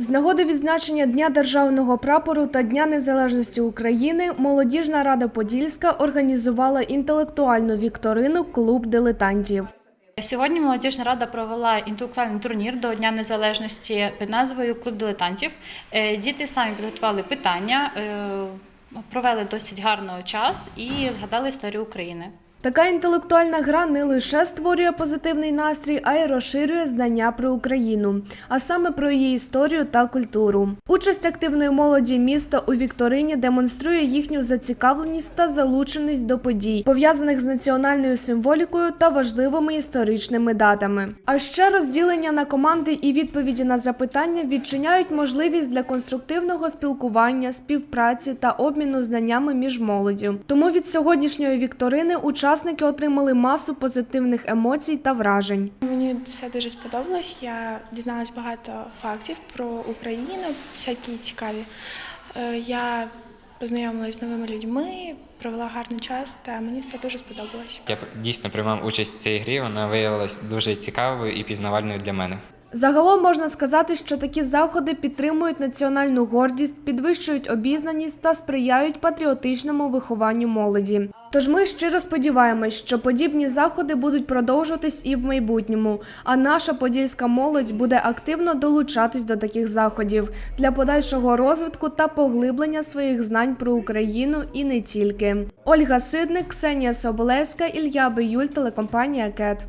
З нагоди відзначення Дня державного прапору та Дня Незалежності України Молодіжна рада Подільська організувала інтелектуальну вікторину Клуб дилетантів. Сьогодні молодіжна рада провела інтелектуальний турнір до Дня Незалежності під назвою Клуб дилетантів. Е, Діти самі підготували питання, е, провели досить гарно час і згадали історію України. Така інтелектуальна гра не лише створює позитивний настрій, а й розширює знання про Україну, а саме про її історію та культуру. Участь активної молоді міста у вікторині демонструє їхню зацікавленість та залученість до подій, пов'язаних з національною символікою та важливими історичними датами. А ще розділення на команди і відповіді на запитання відчиняють можливість для конструктивного спілкування, співпраці та обміну знаннями між молоддю. Тому від сьогоднішньої вікторини учасники отримали масу позитивних емоцій та вражень. Мені все дуже сподобалось. Я дізналась багато фактів про Україну, всякі цікаві. Е, Я познайомилась з новими людьми, провела гарний час, та мені все дуже сподобалось. Я дійсно приймав участь в цій грі. Вона виявилась дуже цікавою і пізнавальною для мене. Загалом можна сказати, що такі заходи підтримують національну гордість, підвищують обізнаність та сприяють патріотичному вихованню молоді. Тож ми щиро сподіваємось, що подібні заходи будуть продовжуватись і в майбутньому. А наша подільська молодь буде активно долучатись до таких заходів для подальшого розвитку та поглиблення своїх знань про Україну і не тільки. Ольга Сидник, Ксенія Соболевська, Ілья Биюль, телекомпанія Кет.